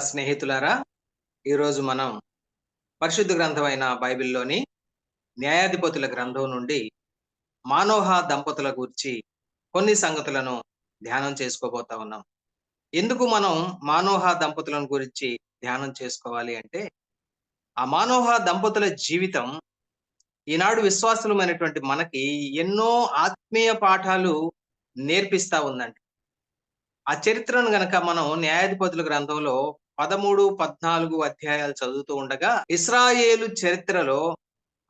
స్నేహితులారా ఈరోజు మనం పరిశుద్ధ గ్రంథమైన బైబిల్లోని న్యాయాధిపతుల గ్రంథం నుండి మానోహ దంపతుల గురించి కొన్ని సంగతులను ధ్యానం చేసుకోబోతా ఉన్నాం. ఎందుకు మనం మానోహ దంపతులను గురించి ధ్యానం చేసుకోవాలి అంటే ఆ మానోహ దంపతుల జీవితం ఈనాడు విశ్వాసులమైనటువంటి మనకి ఎన్నో ఆత్మీయ పాఠాలు నేర్పిస్తా ఉందండి ఆ చరిత్రను గనక మనం న్యాయాధిపతుల గ్రంథంలో పదమూడు పద్నాలుగు అధ్యాయాలు చదువుతూ ఉండగా ఇస్రాయేలు చరిత్రలో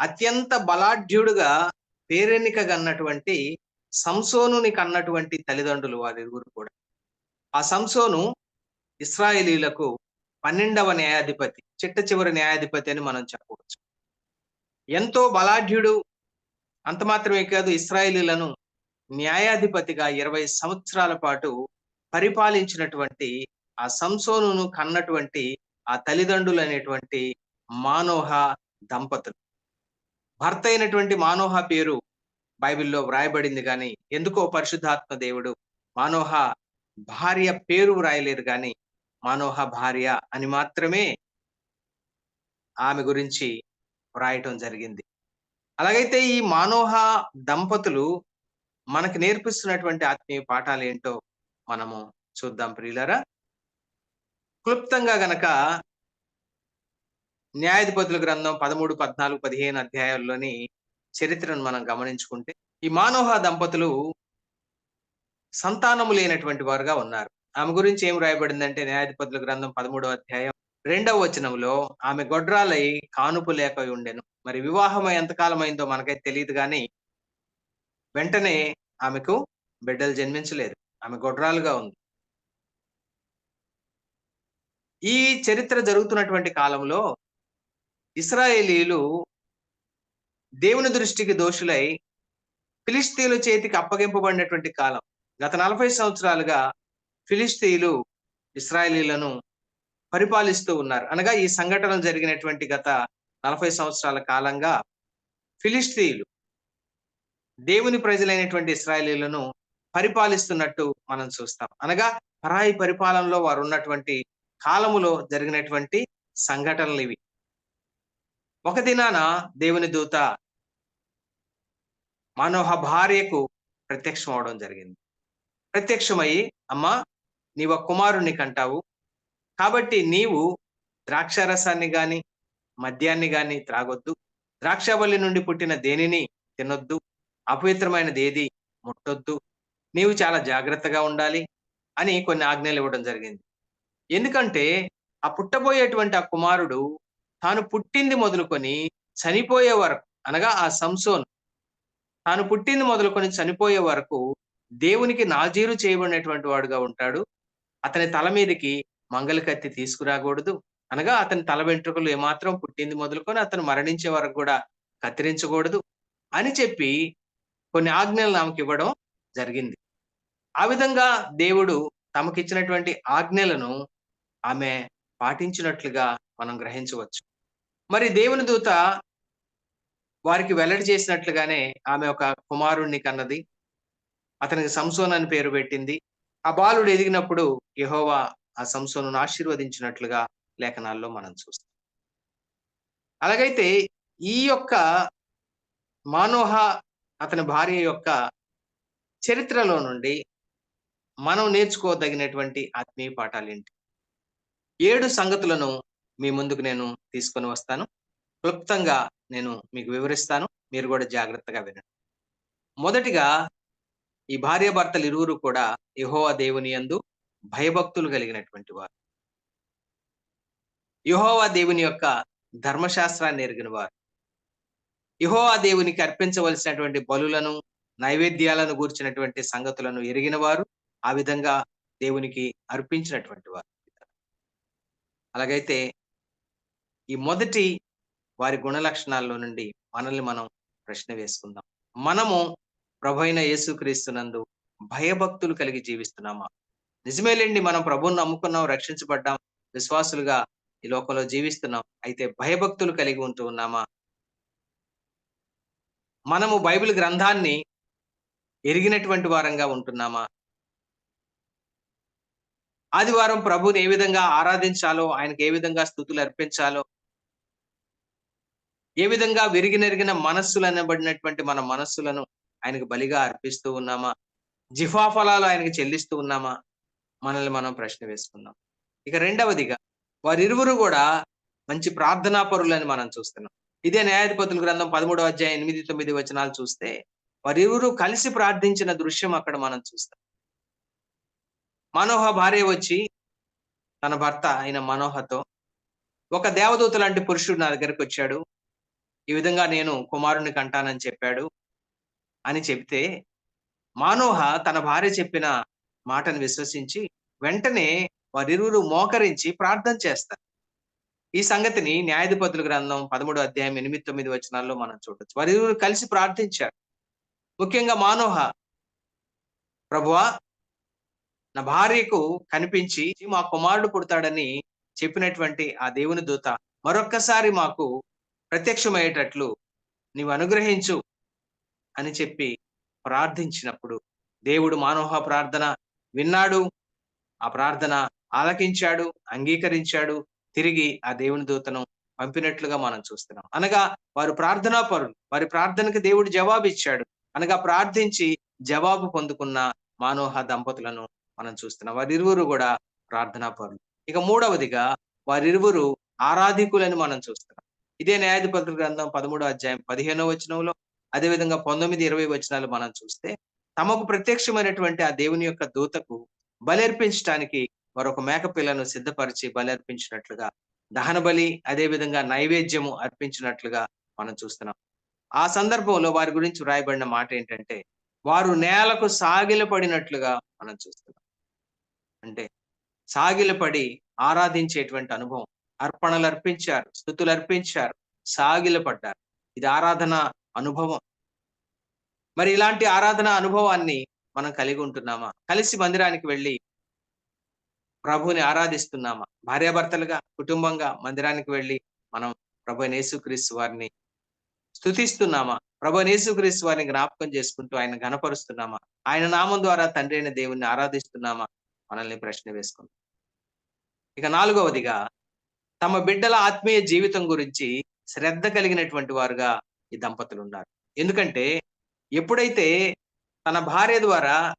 అత్యంత బలాఢ్యుడుగా పేరెన్నిక గన్నటువంటి సంసోనుని కన్నటువంటి తల్లిదండ్రులు వారిరువురు కూడా. ఆ సంసోను ఇస్రాయేలీలకు పన్నెండవ న్యాయాధిపతి చిట్ట చివరి న్యాయాధిపతి అని మనం చెప్పవచ్చు. ఎంతో బలాఢ్యుడు అంత మాత్రమే కాదు ఇస్రాయేలీలను న్యాయాధిపతిగా ఇరవై సంవత్సరాల పాటు పరిపాలించినటువంటి ఆ సంసోనును కన్నటువంటి ఆ తల్లిదండ్రులు అనేటువంటి మానోహ దంపతులు. భర్త అయినటువంటి మానోహ పేరు బైబిల్లో వ్రాయబడింది కానీ ఎందుకో పరిశుద్ధాత్మ దేవుడు మానోహ భార్య పేరు వ్రాయలేదు కానీ మానోహ భార్య అని మాత్రమే ఆమె గురించి వ్రాయటం జరిగింది. అలాగైతే ఈ మానోహ దంపతులు మనకు నేర్పిస్తున్నటువంటి ఆత్మీయ పాఠాలు ఏంటో మనము చూద్దాం ప్రియులరా. క్లుప్తంగా గనక న్యాయాధిపతుల గ్రంథం పదమూడు పద్నాలుగు పదిహేను అధ్యాయాల్లోని చరిత్రను మనం గమనించుకుంటే ఈ మానోహ దంపతులు సంతానము లేనటువంటి వారుగా ఉన్నారు. ఆమె గురించి ఏం రాయబడిందంటే న్యాయాధిపతుల గ్రంథం పదమూడవ అధ్యాయం రెండవ వచనంలో ఆమె గొడ్రాలై కానుపు లేక ఉండెను. మరి వివాహం ఎంతకాలం అయిందో మనకైతే తెలియదు కానీ వెంటనే ఆమెకు బిడ్డలు జన్మించలేదు. ఆమె గొడ్రాలుగా ఉంది. ఈ చరిత్ర జరుగుతున్నటువంటి కాలంలో ఇస్రాయేలీలు దేవుని దృష్టికి దోషులై ఫిలిస్తీన్ల చేతికి అప్పగింపబడినటువంటి కాలం. గత నలభై సంవత్సరాలుగా ఫిలిస్తీన్లు ఇస్రాయేలీలను పరిపాలిస్తూ ఉన్నారు. అనగా ఈ సంఘటన జరిగినటువంటి గత నలభై సంవత్సరాల కాలంగా ఫిలిస్తీన్లు దేవుని ప్రజలైనటువంటి ఇస్రాయేలీలను పరిపాలిస్తున్నట్టు మనం చూస్తాం. అనగా పరాయి పరిపాలనలో వారు ఉన్నటువంటి కాలములో జరిగినటువంటి సంఘటనలు ఇవి. ఒక దినాన దేవుని దూత మనోహ భార్యకు ప్రత్యక్షం అవడం జరిగింది. ప్రత్యక్షమై అమ్మా నీవు కుమారుణ్ణి కంటావు. కాబట్టి నీవు ద్రాక్షారసాన్ని గాని మద్యాన్ని గాని త్రాగొద్దు. ద్రాక్షవల్లి నుండి పుట్టిన దేనిని తినొద్దు. అపవిత్రమైనది ఏది ముట్టొద్దు. నీవు చాలా జాగ్రత్తగా ఉండాలి అని కొన్ని ఆజ్ఞలు ఇవ్వడం జరిగింది. ఎందుకంటే ఆ పుట్టబోయేటువంటి ఆ కుమారుడు తాను పుట్టింది మొదలుకొని చనిపోయే వరకు అనగా ఆ సంసోన్ తాను పుట్టింది మొదలుకొని చనిపోయే వరకు దేవునికి నాజీరు చేయబడినటువంటి వాడుగా ఉంటాడు. అతని తల మీదకి మంగళకత్తి తీసుకురాకూడదు. అనగా అతని తల వెంట్రుకలు ఏమాత్రం పుట్టింది మొదలుకొని అతను మరణించే వరకు కూడా కత్తిరించకూడదు అని చెప్పి కొన్ని ఆజ్ఞలు ఆమెకి ఇవ్వడం జరిగింది. ఆ విధంగా దేవుడు తమకిచ్చినటువంటి ఆజ్ఞలను ఆమె పాటించినట్లుగా మనం గ్రహించవచ్చు. మరి దేవుని దూత వారికి వెల్లడి చేసినట్లుగానే ఆమె ఒక కుమారుణ్ణి కన్నది అతనికి సంసోన్ అని పేరు పెట్టింది. ఆ బాలుడు ఎదిగినప్పుడు యహోవా ఆ సంసోను ఆశీర్వదించినట్లుగా లేఖనాల్లో మనం చూస్తాం. అలాగైతే ఈ యొక్క మానోహ అతని భార్య యొక్క చరిత్రలో నుండి మనం నేర్చుకోదగినటువంటి ఆత్మీయ పాఠాలు ఏంటి ఏడు సంగతులను మీ ముందుకు నేను తీసుకొని వస్తాను. క్లుప్తంగా నేను మీకు వివరిస్తాను. మీరు కూడా జాగ్రత్తగా వినండి. మొదటిగా ఈ భార్యాభర్తలు ఇరువురు కూడా యహోవా దేవుని యందు భయభక్తులు కలిగినటువంటి వారు. యహోవా దేవుని యొక్క ధర్మశాస్త్రాన్ని ఎరిగిన వారు. యహోవా దేవునికి అర్పించవలసినటువంటి బలులను నైవేద్యాలను గూర్చినటువంటి సంగతులను ఎరిగిన వారు. ఆ విధంగా దేవునికి అర్పించినటువంటి వారు. అలాగైతే ఈ మొదటి వారి గుణ లక్షణాల్లో నుండి మనల్ని మనం ప్రశ్న వేసుకుందాం. మనము ప్రభైన యేసుక్రీస్తునందు భయభక్తులు కలిగి జీవిస్తున్నామా? నిజమేలేండి మనం ప్రభువుని నమ్ముకున్నాం రక్షించబడ్డాం విశ్వాసులుగా ఈ లోకంలో జీవిస్తున్నాం అయితే భయభక్తులు కలిగి ఉంటూ ఉన్నామా? మనము బైబిల్ గ్రంథాన్ని ఎరిగినటువంటి వారంగా ఉంటున్నామా? ఆదివారం ప్రభుని ఏ విధంగా ఆరాధించాలో ఆయనకు ఏ విధంగా స్థుతులు అర్పించాలో ఏ విధంగా విరిగినెరిగిన మనస్సులు అనబడినటువంటి మన మనస్సులను ఆయనకు బలిగా అర్పిస్తూ ఉన్నామా? జిఫా ఫలాలు ఆయనకి చెల్లిస్తూ ఉన్నామా? మనల్ని మనం ప్రశ్న వేసుకుందాం. ఇక రెండవదిగా వారిరువురు కూడా మంచి ప్రార్థనా పరులని మనం చూస్తున్నాం. ఇదే న్యాయాధిపతుల గ్రంథం పదమూడవ అధ్యాయం ఎనిమిది తొమ్మిది వచనాలు చూస్తే వారిరువురు కలిసి ప్రార్థించిన దృశ్యం అక్కడ మనం చూస్తాం. మనోహ భార్య వచ్చి తన భర్త అయిన మనోహతో ఒక దేవదూత లాంటి పురుషుడు నా దగ్గరికి వచ్చాడు. ఈ విధంగా నేను కుమారుని కంటానని చెప్పాడు అని చెప్తే మానోహ తన భార్య చెప్పిన మాటను విశ్వసించి వెంటనే వారిరువురు మోకరించి ప్రార్థన చేస్తారు. ఈ సంగతిని న్యాయాధిపతుల గ్రంథం పదమూడు అధ్యాయం ఎనిమిది తొమ్మిది వచనాల్లో మనం చూడొచ్చు. వారిరువురు కలిసి ప్రార్థించారు. ముఖ్యంగా మానోహ ప్రభువా నా భార్యకు కనిపించి మా కుమారుడు పుడతాడని చెప్పినటువంటి ఆ దేవుని దూత మరొక్కసారి మాకు ప్రత్యక్షమయ్యేటట్లు నీవు అనుగ్రహించు అని చెప్పి ప్రార్థించినప్పుడు దేవుడు మానోహ ప్రార్థన విన్నాడు. ఆ ప్రార్థన ఆలకించాడు అంగీకరించాడు. తిరిగి ఆ దేవుని దూతను పంపినట్లుగా మనం చూస్తున్నాం. అనగా వారు ప్రార్థనా పరులు వారి ప్రార్థనకి దేవుడు జవాబు ఇచ్చాడు అనగా ప్రార్థించి జవాబు పొందుకున్న మానోహ దంపతులను మనం చూస్తున్నాం. వారిరువురు కూడా ప్రార్థనా పరులు. ఇక మూడవదిగా వారిరువురు ఆరాధికులని మనం చూస్తున్నాం. ఇదే న్యాయాధిపతుల గ్రంథం పదమూడో అధ్యాయం పదిహేనో వచనంలో అదేవిధంగా పంతొమ్మిది ఇరవై వచనాలు మనం చూస్తే తమకు ప్రత్యక్షమైనటువంటి ఆ దేవుని యొక్క దూతకు బలర్పించడానికి మరొక మేక పిల్లను సిద్ధపరిచి బలర్పించినట్లుగా దహన బలి అదే విధంగా నైవేద్యము అర్పించినట్లుగా మనం చూస్తున్నాం. ఆ సందర్భంలో వారి గురించి వ్రాయబడిన మాట ఏంటంటే వారు నేలకు సాగిలపడినట్లుగా మనం చూస్తున్నాం. అంటే సాగిలపడి ఆరాధించేటువంటి అనుభవం. అర్పణలు అర్పించారు స్థుతులు అర్పించారు సాగిలపడ్డారు. ఇది ఆరాధన అనుభవం. మరి ఇలాంటి ఆరాధన అనుభవాన్ని మనం కలిగి ఉంటున్నామా? కలిసి మందిరానికి వెళ్ళి ప్రభుని ఆరాధిస్తున్నామా? భార్యాభర్తలుగా కుటుంబంగా మందిరానికి వెళ్ళి మనం ప్రభు యేసుక్రీస్తు వారిని స్థుతిస్తున్నామా ప్రభు యేసుక్రీస్తు వారిని జ్ఞాపకం చేసుకుంటూ ఆయన గణపరుస్తున్నామా ఆయన నామం ద్వారా తండ్రి అయిన దేవుణ్ణి ఆరాధిస్తున్నామా? మనల్ని ప్రశ్న వేసుకుందాం. ఇక నాలుగవదిగా తమ బిడ్డల ఆత్మీయ జీవితం గురించి శ్రద్ధ కలిగినటువంటి వారుగా ఈ దంపతులు ఉన్నారు ఎందుకంటే ఎప్పుడైతే తన భార్య ద్వారా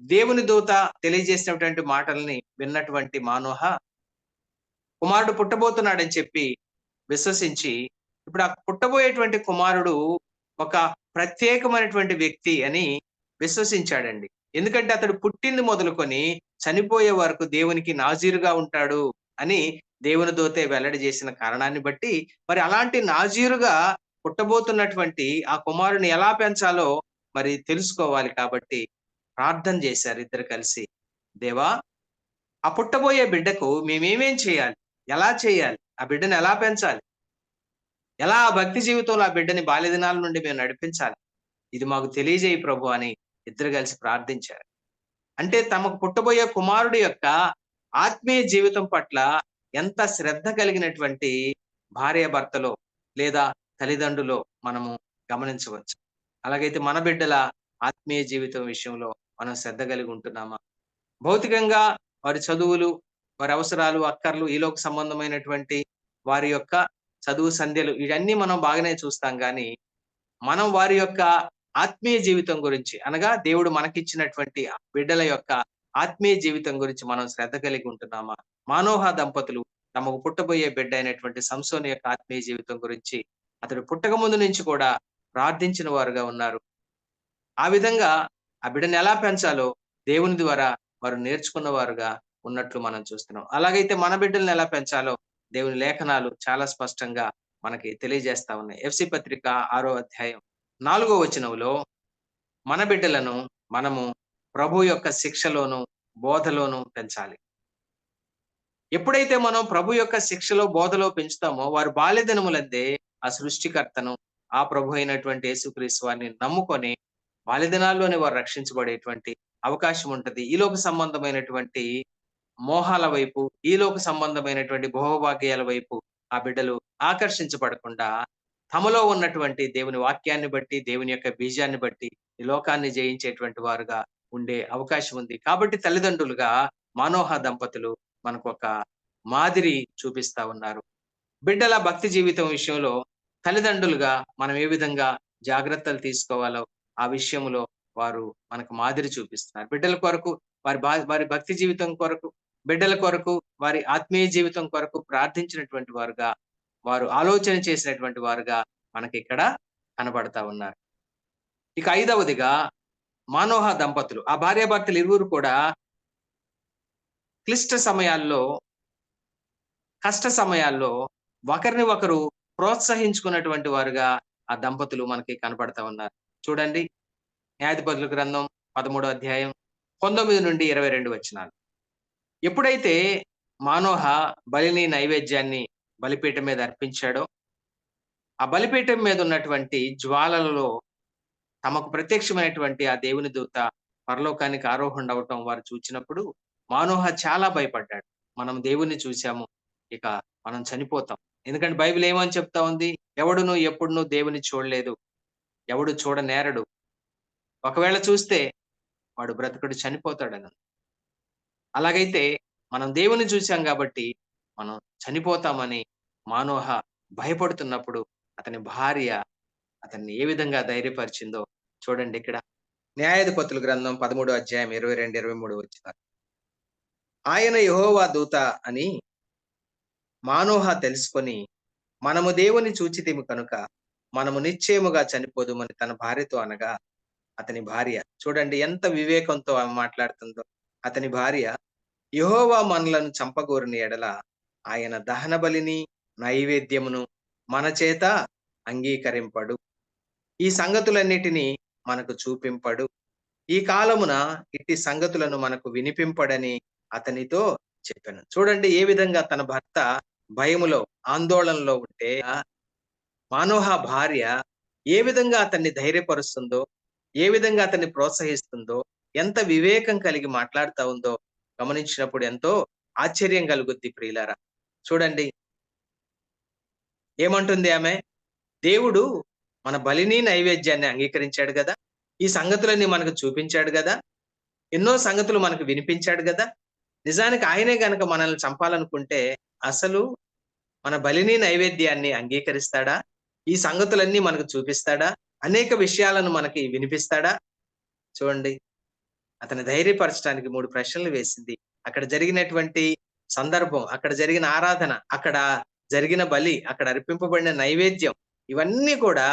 దేవుని దూత తెలియజేసినటువంటి మాటల్ని విన్నటువంటి మానోహ కుమారుడు పుట్టబోతున్నాడని చెప్పి విశ్వసించి ఇప్పుడు ఆ పుట్టబోయేటువంటి కుమారుడు ఒక ప్రత్యేకమైనటువంటి వ్యక్తి అని విశ్వసించాడండి. ఎందుకంటే అతడు పుట్టింది మొదలుకొని చనిపోయే వరకు దేవునికి నాజీరుగా ఉంటాడు అని దేవుని దోతే వెల్లడి చేసిన కారణాన్ని బట్టి మరి అలాంటి నాజీరుగా పుట్టబోతున్నటువంటి ఆ కుమారుని ఎలా పెంచాలో మరి తెలుసుకోవాలి కాబట్టి ప్రార్థన చేశారు ఇద్దరు కలిసి. దేవా ఆ పుట్టబోయే బిడ్డకు మేమేమేం చేయాలి? ఎలా చేయాలి? ఆ బిడ్డను ఎలా పెంచాలి? ఎలా ఆ భక్తి జీవితంలో ఆ బిడ్డని బాల్యదినాల నుండి మేము నడిపించాలి? ఇది మాకు తెలియజేయి ప్రభు అని ఇద్దరు కలిసి ప్రార్థించారు. అంటే తమకు పుట్టబోయే కుమారుడు యొక్క ఆత్మీయ జీవితం పట్ల ఎంత శ్రద్ధ కలిగినటువంటి భార్య భర్తలో లేదా తల్లిదండ్రులో మనము గమనించవచ్చు. అలాగైతే మన బిడ్డల ఆత్మీయ జీవితం విషయంలో మనం శ్రద్ధ కలిగి ఉంటున్నామా? భౌతికంగా వారి చదువులు వారి అవసరాలు అక్కర్లు ఈలోక సంబంధమైనటువంటి వారి యొక్క చదువు సంధ్యలు ఇవన్నీ మనం బాగానే చూస్తాం కానీ మనం వారి యొక్క ఆత్మీయ జీవితం గురించి అనగా దేవుడు మనకిచ్చినటువంటి బిడ్డల యొక్క ఆత్మీయ జీవితం గురించి మనం శ్రద్ధ కలిగి ఉంటున్నామా? మానోహ దంపతులు తమకు పుట్టబోయే బిడ్డ అయినటువంటి సంసోని యొక్క ఆత్మీయ జీవితం గురించి అతడు పుట్టక ముందు నుంచి కూడా ప్రార్థించిన వారుగా ఉన్నారు. ఆ విధంగా ఆ బిడ్డను ఎలా పెంచాలో దేవుని ద్వారా వారు నేర్చుకున్న వారుగా ఉన్నట్లు మనం చూస్తున్నాం. అలాగైతే మన బిడ్డలను ఎలా పెంచాలో దేవుని లేఖనాలు చాలా స్పష్టంగా మనకి తెలియజేస్తా ఉన్నాయి. ఎఫ్సి పత్రిక ఆరో అధ్యాయం నాలుగో వచనంలో మన బిడ్డలను మనము ప్రభు యొక్క శిక్షలోను బోధలోను పెంచాలి. ఎప్పుడైతే మనం ప్రభు యొక్క శిక్షలో బోధలో పెంచుతామో వారు బాల్యదినములందే ఆ సృష్టికర్తను ఆ ప్రభు అయినటువంటి యేసుక్రీస్తు వారిని నమ్ముకొని బాల్యదినాల్లోనే వారు రక్షించబడేటువంటి అవకాశం ఉంటుంది. ఈలోక సంబంధమైనటువంటి మోహాల వైపు ఈలోక సంబంధమైనటువంటి భోగభాగ్యాల వైపు ఆ బిడ్డలు ఆకర్షించబడకుండా తమలో ఉన్నటువంటి దేవుని వాక్యాన్ని బట్టి దేవుని యొక్క బీజాన్ని బట్టి ఈ లోకాన్ని జయించేటువంటి వారుగా ఉండే అవకాశం ఉంది. కాబట్టి తల్లిదండ్రులుగా మనోహ దంపతులు మనకు ఒక మాదిరి చూపిస్తా ఉన్నారు. బిడ్డల భక్తి జీవితం విషయంలో తల్లిదండ్రులుగా మనం ఏ విధంగా జాగ్రత్తలు తీసుకోవాలో ఆ విషయంలో వారు మనకు మాదిరి చూపిస్తున్నారు. బిడ్డల కొరకు వారి బా వారి భక్తి జీవితం కొరకు బిడ్డల కొరకు వారి ఆత్మీయ జీవితం కొరకు ప్రార్థించినటువంటి వారుగా వారు ఆలోచన చేసినటువంటి వారుగా మనకి ఇక్కడ కనబడతా ఉన్నారు. ఇక ఐదవదిగా మానోహ దంపతులు. ఆ భార్యాభర్తలు ఇరువురు కూడా క్లిష్ట సమయాల్లో కష్ట సమయాల్లో ఒకరిని ఒకరు ప్రోత్సహించుకున్నటువంటి వారుగా ఆ దంపతులు మనకి కనపడతా ఉన్నారు. చూడండి. న్యాయాధిపతుల గ్రంథం పదమూడో అధ్యాయం పంతొమ్మిది నుండి ఇరవై రెండు వచ్చినాలు ఎప్పుడైతే మానోహ బలిని నైవేద్యాన్ని బలిపీఠం మీద అర్పించాడో ఆ బలిపీఠం మీద ఉన్నటువంటి జ్వాలలలో తమకు ప్రత్యక్షమైనటువంటి ఆ దేవుని దూత పరలోకానికి ఆరోహణ అవటం వారు చూచినప్పుడు మానోహ చాలా భయపడ్డాడు. మనం దేవుణ్ణి చూశాము ఇక మనం చనిపోతాం. ఎందుకంటే బైబిల్ ఏమని చెప్తా ఉంది? ఎవడును ఎప్పుడును దేవుని చూడలేదు. ఎవడు చూడనేరడు. ఒకవేళ చూస్తే వాడు బ్రతుకుడు చనిపోతాడని. అలాగైతే మనం దేవుని చూసాం కాబట్టి మనం చనిపోతామని మానోహ భయపడుతున్నప్పుడు అతని భార్య అతన్ని ఏ విధంగా ధైర్యపరిచిందో చూడండి ఇక్కడ. న్యాయాధిపతుల గ్రంథం పదమూడు అధ్యాయం ఇరవై రెండు ఇరవై మూడు వచ్చిన ఆయన యహోవా దూత అని మానోహ తెలుసుకొని మనము దేవుని చూచితిమి కనుక మనము నిశ్చయముగా చనిపోదుమని తన భార్యతో అనగా అతని భార్య. చూడండి ఎంత వివేకంతో ఆమె మాట్లాడుతుందో. అతని భార్య యహోవా మనలను చంపగోరిన ఎడల ఆయన దహన బలిని నైవేద్యమును మన చేత అంగీకరింపడు. ఈ సంగతులన్నిటినీ మనకు చూపింపడు. ఈ కాలమున ఇట్టి సంగతులను మనకు వినిపింపడని అతనితో చెప్పాను. చూడండి ఏ విధంగా తన భర్త భయములో ఆందోళనలో ఉంటే మానోహ భార్య ఏ విధంగా అతన్ని ధైర్యపరుస్తుందో ఏ విధంగా అతన్ని ప్రోత్సహిస్తుందో ఎంత వివేకం కలిగి మాట్లాడుతా ఉందో గమనించినప్పుడు ఎంతో ఆశ్చర్యం కలుగుద్ది ప్రియులారా. చూడండి. ఏమంటుంది ఆమె? దేవుడు మన బలిని నైవేద్యాన్ని అంగీకరించాడు కదా? ఈ సంగతులన్నీ మనకు చూపించాడు కదా? ఎన్నో సంగతులు మనకు వినిపించాడు కదా? నిజానికి ఆయనే గనక మనల్ని చంపాలనుకుంటే అసలు మన బలిని నైవేద్యాన్ని అంగీకరిస్తాడా? ఈ సంగతులన్నీ మనకు చూపిస్తాడా? అనేక విషయాలను మనకి వినిపిస్తాడా? చూడండి. అతని ధైర్యపరచడానికి మూడు ప్రశ్నలు వేసింది. అక్కడ జరిగినటువంటి సందర్భం అక్కడ జరిగిన ఆరాధన అక్కడ జరిగిన బలి అక్కడ అర్పింపబడిన నైవేద్యం ఇవన్నీ కూడా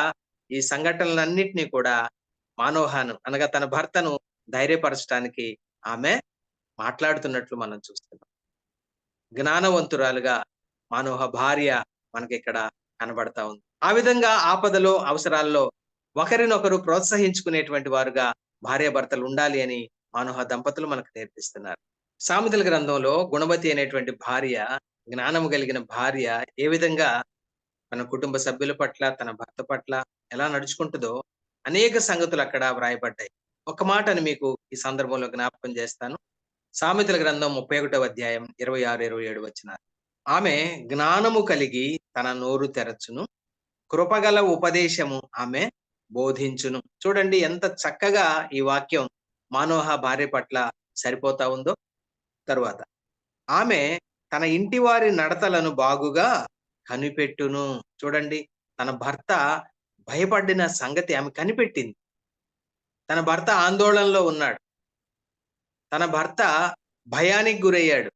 ఈ సంఘటనలన్నింటినీ కూడా మానోహాను అనగా తన భర్తను ధైర్యపరచడానికి ఆమె మాట్లాడుతున్నట్లు మనం చూస్తున్నాం. జ్ఞానవంతురాలుగా మానోహ భార్య మనకి ఇక్కడ కనబడతా ఉంది. ఆ విధంగా ఆపదలో అవసరాల్లో ఒకరినొకరు ప్రోత్సహించుకునేటువంటి వారుగా భార్య భర్తలు ఉండాలి అని మానోహ దంపతులు మనకు నేర్పిస్తున్నారు. సామెతల గ్రంథంలో గుణవతి అనేటువంటి భార్య జ్ఞానము కలిగిన భార్య ఏ విధంగా తన కుటుంబ సభ్యుల పట్ల తన భర్త పట్ల ఎలా నడుచుకుంటుందో అనేక సంగతులు అక్కడ వ్రాయబడ్డాయి. ఒక మాటను మీకు ఈ సందర్భంలో జ్ఞాపకం చేస్తాను. సామెతల గ్రంథం ముప్పై ఒకటవ అధ్యాయం ఇరవై ఆరు ఇరవై ఏడు వచ్చిన ఆమె జ్ఞానము కలిగి తన నోరు తెరచును. కృపగల ఉపదేశము ఆమె బోధించును. చూడండి ఎంత చక్కగా ఈ వాక్యం మానోహ భార్య పట్ల సరిపోతా ఉందో. తరువాత. ఆమె తన ఇంటి వారి నడతలను బాగుగా కనిపెట్టును. చూడండి తన భర్త భయపడిన సంగతి ఆమె కనిపెట్టింది. తన భర్త ఆందోళనలో ఉన్నాడు. తన భర్త భయానికి గురయ్యాడు.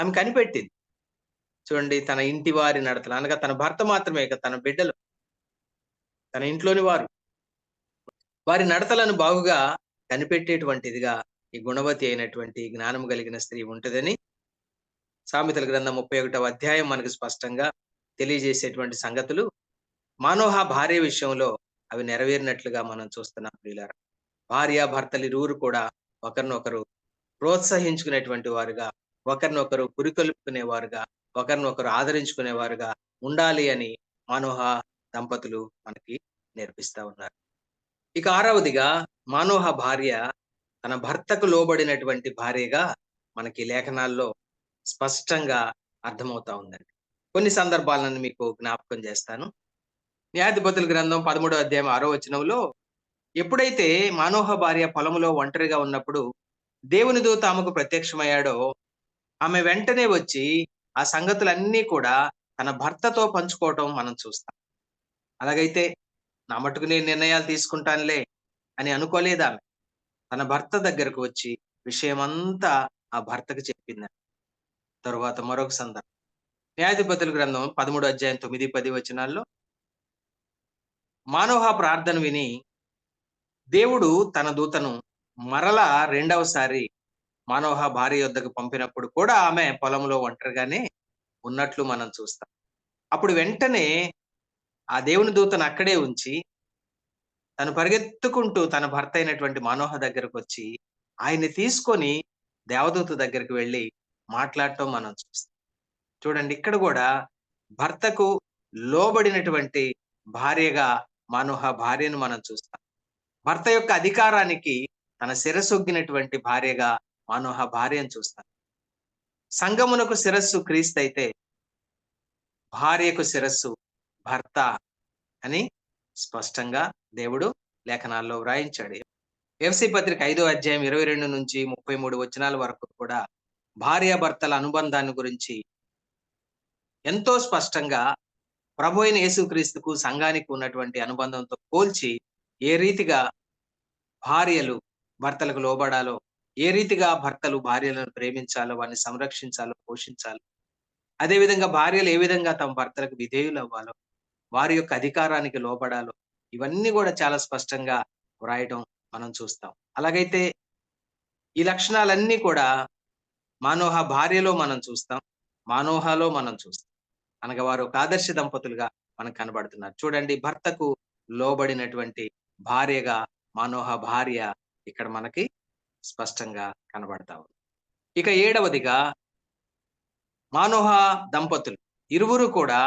ఆమె కనిపెట్టింది. చూడండి తన ఇంటి వారి నడతలు. అనగా తన భర్త మాత్రమే తన బిడ్డలు. తన ఇంట్లోని వారు. వారి నడతలను బాగుగా కనిపెట్టేటువంటిదిగా ఈ గుణవతి అయినటువంటి జ్ఞానం కలిగిన స్త్రీ ఉంటుందని సామెతల గ్రంథం ముప్పై ఒకటవ అధ్యాయం మనకు స్పష్టంగా తెలియజేసేటువంటి సంగతులు మానోహ భార్య విషయంలో అవి నెరవేరినట్లుగా మనం చూస్తున్నాం ప్రియులారా. భార్య భర్తలు ఇరువురు కూడా ఒకరినొకరు ప్రోత్సహించుకునేటువంటి వారుగా ఒకరినొకరు పురికొల్పుకునేవారుగా ఒకరినొకరు ఆదరించుకునేవారుగా ఉండాలి అని మానోహ దంపతులు మనకి నేర్పిస్తా ఉన్నారు. ఇక ఆరవదిగా మానోహ భార్య తన భర్తకు లోబడినటువంటి భార్యగా మనకి లేఖనాల్లో స్పష్టంగా అర్థమవుతా ఉందండి. కొన్ని సందర్భాలను మీకు జ్ఞాపకం చేస్తాను. న్యాయాధిపతుల గ్రంథం పదమూడో అధ్యాయం ఆరో వచనంలో ఎప్పుడైతే మానోహ భార్య పొలంలో ఒంటరిగా ఉన్నప్పుడు దేవుని దూత ఆమెకు ప్రత్యక్షమయ్యాడో ఆమె వెంటనే వచ్చి ఆ సంగతులన్నీ కూడా తన భర్తతో పంచుకోవటం మనం చూస్తాం. అలాగైతే నా మటుకు నేను నిర్ణయాలు తీసుకుంటానులే అని అనుకోలేదు ఆమె. తన భర్త దగ్గరకు వచ్చి విషయమంతా ఆ భర్తకు చెప్పింది తరువాత మరొక సందర్భం. న్యాయాధిపతుల గ్రంథం పదమూడు అధ్యాయం తొమ్మిది పది వచనాల్లో మానోహ ప్రార్థన విని దేవుడు తన దూతను మరలా రెండవసారి మానోహ భార్య యొద్దకు పంపినప్పుడు కూడా ఆమె పొలంలో ఒంటరిగానే ఉన్నట్లు మనం చూస్తాం. అప్పుడు వెంటనే ఆ దేవుని దూతను అక్కడే ఉంచి తను పరిగెత్తుకుంటూ తన భర్త అయినటువంటి మనోహ దగ్గరకు వచ్చి ఆయన్ని తీసుకొని దేవదూత దగ్గరికి వెళ్ళి మాట్లాడటం మనం చూస్తాం. చూడండి ఇక్కడ కూడా భర్తకు లోబడినటువంటి భార్యగా మనోహ భార్యను మనం చూస్తాం. భర్త యొక్క అధికారానికి తన శిరసొగ్గినటువంటి భార్యగా మనోహ భార్యను చూస్తాం. సంగమునకు శిరస్సు క్రీస్తు అయితే భార్యకు శిరస్సు భర్త అని స్పష్టంగా దేవుడు లేఖనాల్లో వ్రాయించాడు. వ్యవసాయ పత్రిక ఐదో అధ్యాయం ఇరవై రెండు నుంచి ముప్పై మూడు వచనాల వరకు కూడా భార్యాభర్తల అనుబంధాన్ని గురించి ఎంతో స్పష్టంగా ప్రభు అయిన యేసుక్రీస్తుకు సంఘానికి ఉన్నటువంటి అనుబంధంతో పోల్చి ఏ రీతిగా భార్యలు భర్తలకు లోబడాలో ఏ రీతిగా భర్తలు భార్యలను ప్రేమించాలో వారిని సంరక్షించాలో పోషించాలో అదేవిధంగా భార్యలు ఏ విధంగా తమ భర్తలకు విధేయులు అవ్వాలో వారి యొక్క అధికారానికి లోపడాలో ఇవన్నీ కూడా చాలా స్పష్టంగా వ్రాయటం మనం చూస్తాం. అలాగైతే ఈ లక్షణాలన్నీ కూడా మానోహ భార్యలో మనం చూస్తాం మానోహలో మనం చూస్తాం. అనగా వారు ఒక ఆదర్శ దంపతులుగా మనకు కనబడుతున్నారు. చూడండి భర్తకు లోబడినటువంటి భార్యగా మానోహ భార్య ఇక్కడ మనకి స్పష్టంగా కనబడతా ఉంది. ఇక ఏడవదిగా మానోహ దంపతులు. ఇరువురు కూడా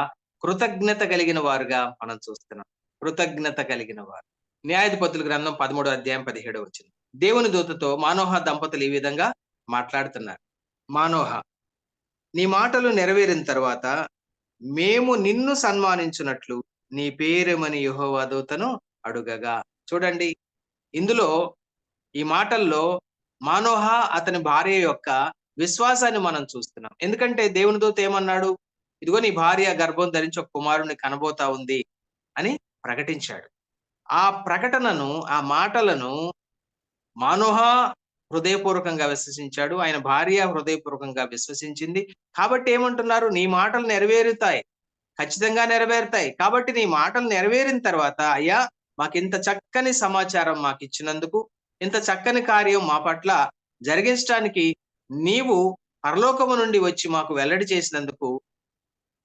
కృతజ్ఞత కలిగిన వారుగా మనం చూస్తున్నాం. కృతజ్ఞత కలిగిన వారు. న్యాయాధిపతుల గ్రంథం పదమూడో అధ్యాయం పదిహేడు వచ్చింది దేవుని దూతతో మానోహ దంపతులు ఈ విధంగా మాట్లాడుతున్నారు. మానోహ నీ మాటలు నెరవేరిన తర్వాత మేము నిన్ను సన్మానించున్నట్లు నీ పేరేమని యహోవా దూతను అడుగగా. చూడండి ఇందులో ఈ మాటల్లో మానోహ అతని భార్య యొక్క విశ్వాసాన్ని మనం చూస్తున్నాం. ఎందుకంటే దేవుని దూత ఏమన్నాడు? ఇదిగో నీ భార్య గర్భం ధరించి ఒక కుమారుణ్ణి కనబోతా ఉంది అని ప్రకటించాడు. ఆ ప్రకటనను ఆ మాటలను మానోహ హృదయపూర్వకంగా విశ్వసించాడు. ఆయన భార్య హృదయపూర్వకంగా విశ్వసించింది. కాబట్టి ఏమంటున్నారు? నీ మాటలు నెరవేరుతాయి. ఖచ్చితంగా నెరవేరుతాయి. కాబట్టి నీ మాటలు నెరవేరిన తర్వాత అయ్యా మాకు ఇంత చక్కని సమాచారం మాకు ఇచ్చినందుకు ఇంత చక్కని కార్యం మా పట్ల జరిగించడానికి నీవు పరలోకము నుండి వచ్చి మాకు వెల్లడి చేసినందుకు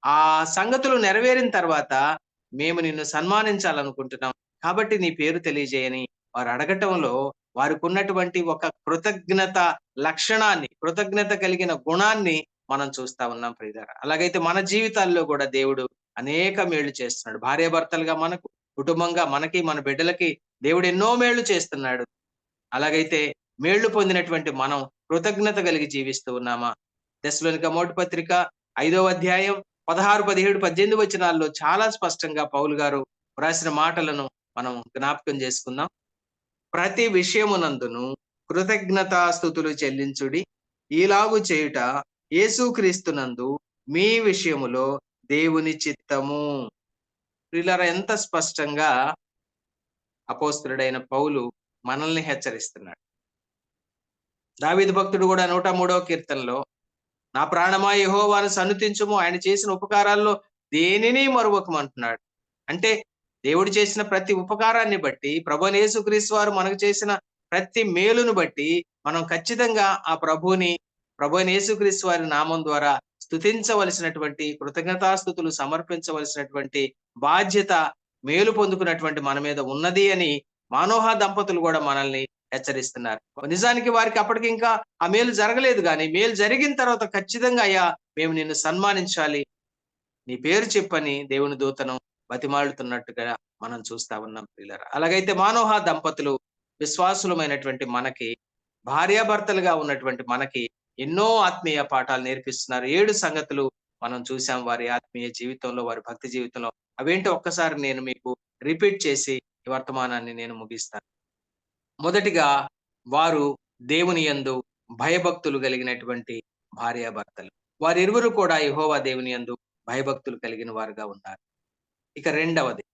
ఆ సంగతులు నెరవేరిన తర్వాత మేము నిన్ను సన్మానించాలనుకుంటున్నాం. కాబట్టి నీ పేరు తెలియజేయని వారు అడగటంలో వారికి ఉన్నటువంటి ఒక కృతజ్ఞత లక్షణాన్ని కృతజ్ఞత కలిగిన గుణాన్ని మనం చూస్తా ఉన్నాం ప్రియులార అలాగైతే మన జీవితాల్లో కూడా దేవుడు అనేక మేళ్ళు చేస్తున్నాడు. భార్యాభర్తలుగా మనకు కుటుంబంగా మనకి మన బిడ్డలకి దేవుడు ఎన్నో మేళ్ళు చేస్తున్నాడు. అలాగైతే మేళ్ళు పొందినటువంటి మనం కృతజ్ఞత కలిగి జీవిస్తూ ఉన్నామా? దశలోనిక మోటు పత్రిక ఐదవ అధ్యాయం పదహారు పదిహేడు పద్దెనిమిది వచనాల్లో చాలా స్పష్టంగా పౌలు గారు వ్రాసిన మాటలను మనం జ్ఞాపకం చేసుకుందాం. ప్రతి విషయమునందును కృతజ్ఞతాస్థుతులు చెల్లించుడి. ఈలాగు చేయుట యేసుక్రీస్తునందు మీ విషయములో దేవుని చిత్తము. వీళ్ళరా ఎంత స్పష్టంగా అపోస్తుడైన పౌలు మనల్ని హెచ్చరిస్తున్నాడు. దావిద భక్తుడు కూడా నూట మూడవ కీర్తనలో నా ప్రాణమా యహోవాను సన్నుతించుము. ఆయన చేసిన ఉపకారాల్లో దేనిని మరువకమంటున్నాడు. అంటే దేవుడు చేసిన ప్రతి ఉపకారాన్ని బట్టి ప్రభు యేసుక్రీస్తు వారు మనకు చేసిన ప్రతి మేలును బట్టి మనం ఖచ్చితంగా ఆ ప్రభుని ప్రభు యేసుక్రీస్తు వారి నామం ద్వారా స్థుతించవలసినటువంటి కృతజ్ఞతాస్థుతులు సమర్పించవలసినటువంటి బాధ్యత మేలు పొందుకున్నటువంటి మన మీద ఉన్నది అని మానోహ దంపతులు కూడా మనల్ని హెచ్చరిస్తున్నారు. నిజానికి వారికి అప్పటికి ఇంకా ఆ మేలు జరగలేదు కానీ మేలు జరిగిన తర్వాత ఖచ్చితంగా అయ్యా మేము నిన్ను సన్మానించాలి. నీ పేరు చెప్పని దేవుని దూతను బతిమాలుతున్నట్టుగా మనం చూస్తా ఉన్నాం పిల్లరా అలాగైతే మానోహ దంపతులు విశ్వాసులమైనటువంటి మనకి భార్యాభర్తలుగా ఉన్నటువంటి మనకి ఎన్నో ఆత్మీయ పాఠాలు నేర్పిస్తున్నారు. ఏడు సంగతులు మనం చూసాం వారి ఆత్మీయ జీవితంలో వారి భక్తి జీవితంలో. అవేంటో ఒక్కసారి నేను మీకు రిపీట్ చేసి ఈ వర్తమానాన్ని నేను ముగిస్తాను. మొదటిగా వారు దేవుని యందు భయభక్తులు కలిగినటువంటి భార్యాభర్తలు. వారిరువురు కూడా యహోవా దేవుని యందు భయభక్తులు కలిగిన వారుగా ఉన్నారు. ఇక రెండవది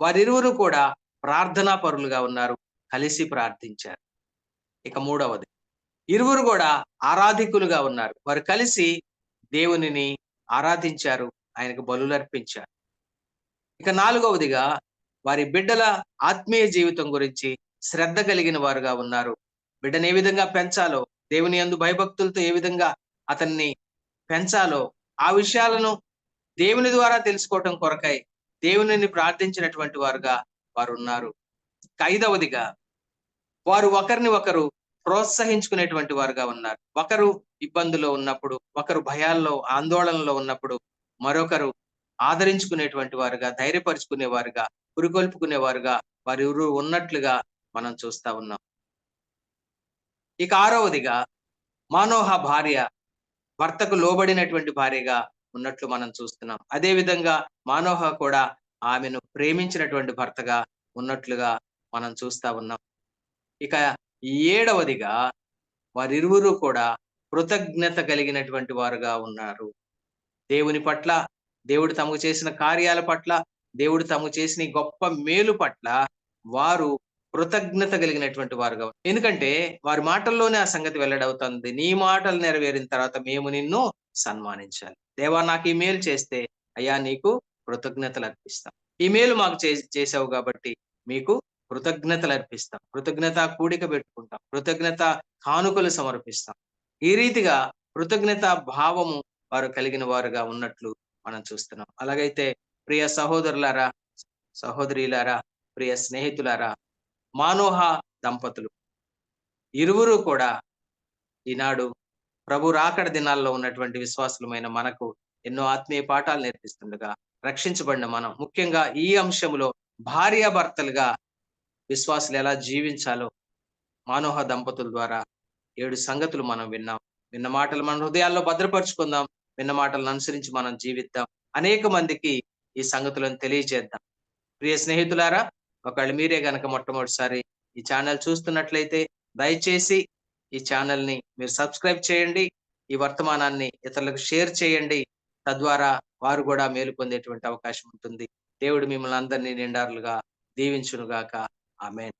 వారిరువురు కూడా ప్రార్థనా పరులుగా ఉన్నారు కలిసి ప్రార్థించారు. ఇక మూడవది ఇరువురు కూడా ఆరాధికులుగా ఉన్నారు. వారు కలిసి దేవునిని ఆరాధించారు ఆయనకు బలులర్పించారు. ఇక నాలుగవదిగా వారి బిడ్డల ఆత్మీయ జీవితం గురించి శ్రద్ధ కలిగిన వారుగా ఉన్నారు. బిడ్డను ఏ విధంగా పెంచాలో దేవుని యందు భయభక్తులతో ఏ విధంగా అతన్ని పెంచాలో ఆ విషయాలను దేవుని ద్వారా తెలుసుకోవటం కొరకై దేవునిని ప్రార్థించినటువంటి వారుగా వారు ఉన్నారు ఐదవదిగా వారు ఒకరిని ఒకరు ప్రోత్సహించుకునేటువంటి వారుగా ఉన్నారు. ఒకరు ఇబ్బందులో ఉన్నప్పుడు ఒకరు భయాల్లో ఆందోళనలో ఉన్నప్పుడు మరొకరు ఆదరించుకునేటువంటి వారుగా ధైర్యపరుచుకునే వారుగా పురికొల్పుకునే వారుగా ఉన్నట్లుగా మనం చూస్తా ఉన్నాం. ఇక ఆరవదిగా మానోహ భార్య భర్తకు లోబడినటువంటి భార్యగా ఉన్నట్లు మనం చూస్తున్నాం. అదే విధంగా మానోహ కూడా ఆమెను ప్రేమించినటువంటి భర్తగా ఉన్నట్లుగా మనం చూస్తా ఉన్నాం. ఇక ఏడవదిగా వారిరువురు కూడా కృతజ్ఞత కలిగినటువంటి వారుగా ఉన్నారు. దేవుని పట్ల దేవుడు తమకు చేసిన కార్యాల పట్ల దేవుడు తాము చేసిన గొప్ప మేలు పట్ల వారు కృతజ్ఞత కలిగినటువంటి వారుగా ఎందుకంటే వారి మాటల్లోనే ఆ సంగతి వెల్లడవుతుంది. నీ మాటలు నెరవేరిన తర్వాత మేము నిన్ను సన్మానించాలి. దేవా నాకు ఈ మేలు చేస్తే అయ్యా నీకు కృతజ్ఞతలు అర్పిస్తాం. ఈ మేలు మాకు చే- చేసావు కాబట్టి మీకు కృతజ్ఞతలు అర్పిస్తాం. కృతజ్ఞత కూడిక పెట్టుకుంటాం. కృతజ్ఞత కానుకలు సమర్పిస్తాం. ఈ రీతిగా కృతజ్ఞత భావము వారు కలిగిన వారుగా ఉన్నట్లు మనం చూస్తున్నాం. అలాగైతే ప్రియ సహోదరులారా సహోదరిలారా ప్రియ స్నేహితులారా మానోహ దంపతులు ఇరువురు కూడా ఈనాడు ప్రభు రాకడ దినాల్లో ఉన్నటువంటి విశ్వాసులమైన మనకు ఎన్నో ఆత్మీయ పాఠాలు నేర్పిస్తుండగా రక్షించబడిన మనం. ముఖ్యంగా ఈ అంశంలో భార్యాభర్తలుగా విశ్వాసులు ఎలా జీవించాలో మానోహ దంపతుల ద్వారా ఏడు సంగతులు మనం విన్నాం. విన్న మాటలు మన హృదయాల్లో భద్రపరుచుకుందాం. విన్న మాటలను అనుసరించి మనం జీవిద్దాం. అనేక మందికి ఈ సంగతులను తెలియజేద్దాం. ప్రియ స్నేహితులారా ఒకవేళ మీరే గనక మొట్టమొదటిసారి ఈ ఛానల్ చూస్తున్నట్లయితే దయచేసి ఈ ఛానల్ని మీరు సబ్స్క్రైబ్ చేయండి ఈ వర్తమానాన్ని ఇతరులకు షేర్ చేయండి. తద్వారా వారు కూడా మేలు పొందేటువంటి అవకాశం ఉంటుంది. దేవుడు మిమ్మల్ని అందరినీ నిండారులుగా దీవించునుగాక. ఆమెన్.